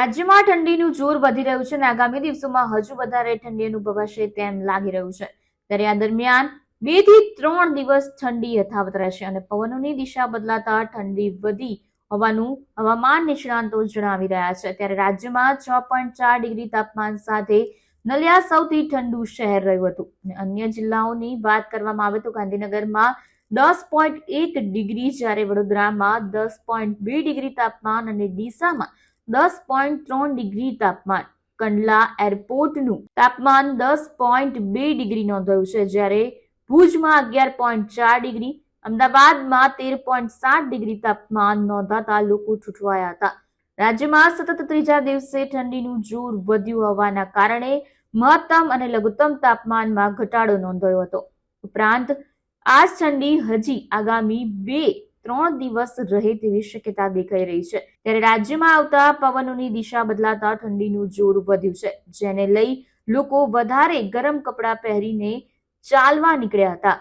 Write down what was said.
રાજ્યમાં ઠંડીનું જોર વધી રહ્યું છે અને આગામી દિવસોમાં હજુ વધારે ઠંડી અનુભવાશે તેમ લાગી રહ્યું છે. ત્યારે આ દરમિયાન બેથી ત્રણ દિવસ ઠંડી યથાવત રહેશે અને પવનોની દિશા બદલાતા ઠંડી વધી હોવાનું હવામાન નિષ્ણાંતો જણાવી રહ્યા છે. ત્યારે રાજ્યમાં છ પોઈન્ટ ચાર ડિગ્રી તાપમાન સાથે નલિયા સૌથી ઠંડુ શહેર રહ્યું હતું. અને અન્ય જિલ્લાઓની વાત કરવામાં આવે તો ગાંધીનગરમાં દસ પોઈન્ટ એક ડિગ્રી જ્યારે વડોદરામાં દસ પોઈન્ટ બે ડિગ્રી તાપમાન અને ડીસામાં દસ પોઈન્ટ ત્રણ ડિગ્રી તાપમાન. કંડલા એરપોર્ટનું તાપમાન દસ પોઈન્ટ બે ડિગ્રી નોંધાયું છે, જ્યારે ભુજમાં અગિયાર પોઈન્ટ ચાર ડિગ્રી, અમદાવાદમાં તેર પોઈન્ટ સાત ડિગ્રી તાપમાન નોંધાતા લોકો છૂટવાયા હતા. રાજ્યમાં સતત ત્રીજા દિવસે ઠંડીનું જોર વધ્યું હોવાના કારણે મહત્તમ અને લઘુત્તમ તાપમાનમાં ઘટાડો નોંધાયો હતો. ઉપરાંત આ ઠંડી હજી આગામી બે ત્રણ દિવસ રહે તેવી શક્યતા દેખાઈ રહી છે. ત્યારે રાજ્યમાં આવતા પવનોની દિશા બદલાતા ઠંડીનું જોર વધ્યું છે, જેને લઈ લોકો વધારે ગરમ કપડાં પહેરીને ચાલવા નીકળ્યા હતા.